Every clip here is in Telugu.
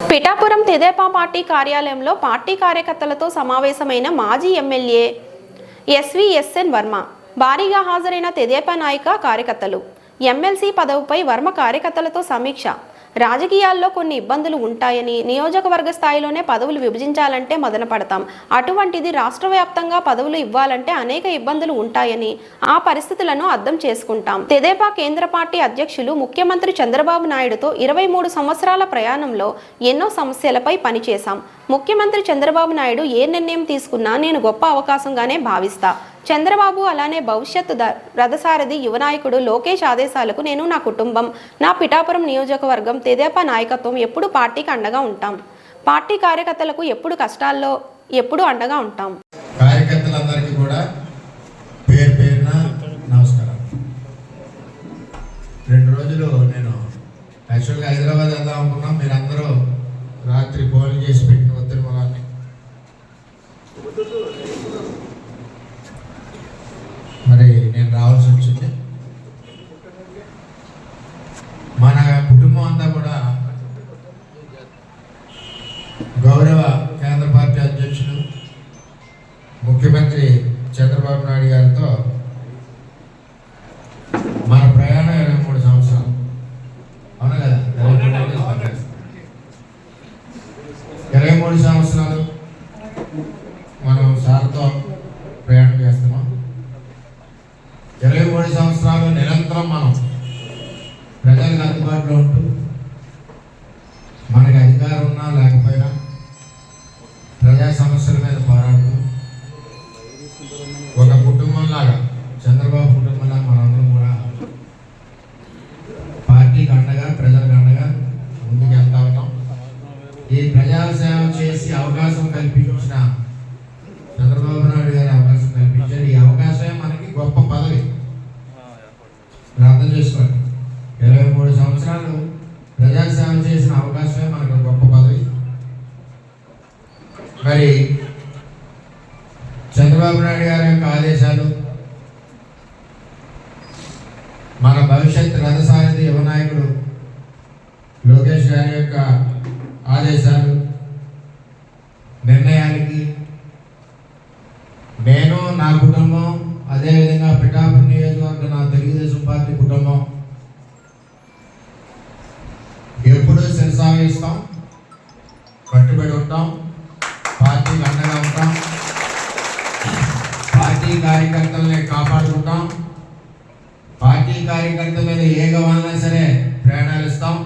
పిఠాపురం తెదేపా పార్టీ కార్యాలయంలో పార్టీ కార్యకర్తలతో సమావేశమైన మాజీ ఎమ్మెల్యే ఎస్విఎస్ఎన్ వర్మ. భారీగా హాజరైన తెదేపా నాయక కార్యకర్తలు. ఎమ్మెల్సీ పదవిపై వర్మ కార్యకర్తలతో సమీక్ష. రాజకీయాల్లో కొన్ని ఇబ్బందులు ఉంటాయని నియోజకవర్గ స్థాయిలోనే పదవులు విభజించాలంటే మదన పడతాం అటువంటిది రాష్ట్ర వ్యాప్తంగా పదవులు ఇవ్వాలంటే అనేక ఇబ్బందులు ఉంటాయని ఆ పరిస్థితులను అర్థం చేసుకుంటాం. తెదేపా కేంద్ర పార్టీ అధ్యక్షులు ముఖ్యమంత్రి చంద్రబాబు నాయుడుతో ఇరవై మూడు సంవత్సరాల ప్రయాణంలో ఎన్నో సమస్యలపై పనిచేశాం. ముఖ్యమంత్రి చంద్రబాబు నాయుడు ఏ నిర్ణయం తీసుకున్నా నేను గొప్ప అవకాశంగానే భావిస్తా. చంద్రబాబు అలానే భవిష్యత్ రథసారథి యువనాయకుడు లోకేష్ ఆదేశాలకు నేను నా కుటుంబం నా పిఠాపురం నియోజకవర్గం తెదేపా నాయకత్వం ఎప్పుడు పార్టీకి అండగా ఉంటాం. పార్టీ కార్యకర్తలకు ఎప్పుడు కష్టాల్లో ఎప్పుడు అండగా ఉంటాం. కార్యకర్తలందరికీ కూడా పేరు పేరున నమస్కారం. రెండు రోజులు నేను యాక్చువల్గా హైదరాబాద్ వెళ్దాం అనుకున్నాం. మీరు అందరూ రాత్రి ఫోన్ చేసి పెట్టిన ఒత్తిడి మూలాన్ని మరి నేను రావాల్సి వచ్చింది మన కుటుంబం అంతా కూడా గౌరవ కేంద్ర పార్టీ అధ్యక్షులు ముఖ్యమంత్రి చంద్రబాబు నాయుడు గారితో మన ప్రయాణం ఇరవై మూడు సంవత్సరాలు. అవునా కదా ఇరవై మూడు సంవత్సరాలు మనం సార్తో ప్రయాణం చేస్తున్నాం. ఇరవై మూడు సంవత్సరాలు నిరంతరం మనం ప్రజలకు అందుబాటులో ఉంటూ ప్రజా సేవ చేసి అవకాశం కల్పించిన చంద్రబాబు నాయుడు గారి అవకాశం కల్పించారు. ఈ అవకాశమే మనకి గొప్ప పదవి. అర్థం చేసుకోండి. ఇరవై మూడు సంవత్సరాలు ప్రజా సేవ చేసిన అవకాశమే మనకు గొప్ప పదవి. మరి చంద్రబాబు నాయుడు గారి యొక్క ఆదేశాలు మన భవిష్యత్ రథసారథి యువ నాయకుడు లోకేష్ గారి యొక్క ఆదేశాలు నిర్ణయానికి నేను నా కుటుంబం అదేవిధంగా పిఠాపురం నియోజకవర్గ నా తెలుగుదేశం పార్టీ కుటుంబం. ఎప్పుడూ శిరసాగిస్తాం కట్టుబడి ఉంటాం పార్టీకి అండగా ఉంటాం పార్టీ కార్యకర్తల్ని కాపాడుకుంటాం పార్టీ కార్యకర్త మీద ఏ గవాలన్నా సరే ప్రయాణాలు ఇస్తాం.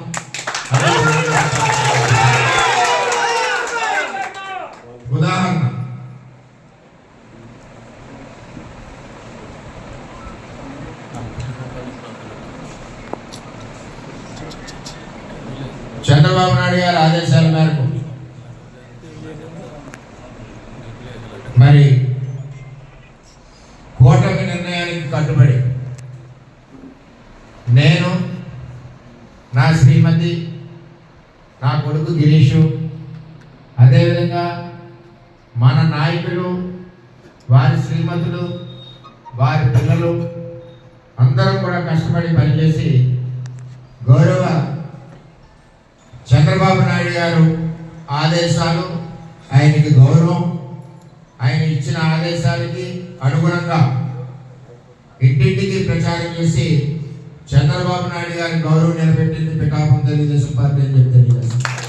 చంద్రబాబు నాయుడు గారి ఆదేశాల మేరకు. మరి కూటమి నిర్ణయానికి కట్టుబడి నేను నా శ్రీమతి నా కొడుకు గిరీషు అదేవిధంగా మన నాయకులు వారి శ్రీమతులు వారి పిల్లలు అందరం కూడా కష్టపడి పనిచేసి గౌరవ గారు ఆదేశాలు ఆయనకి గౌరవం ఆయన ఇచ్చిన ఆదేశాలకి అనుగుణంగా ఇంటింటికి ప్రచారం చేసి చంద్రబాబు నాయుడు గారి గౌరవం నిలబెట్టింది పిఠాపురం తెలుగుదేశం పార్టీ అని చెప్పి తెలియజేస్తాను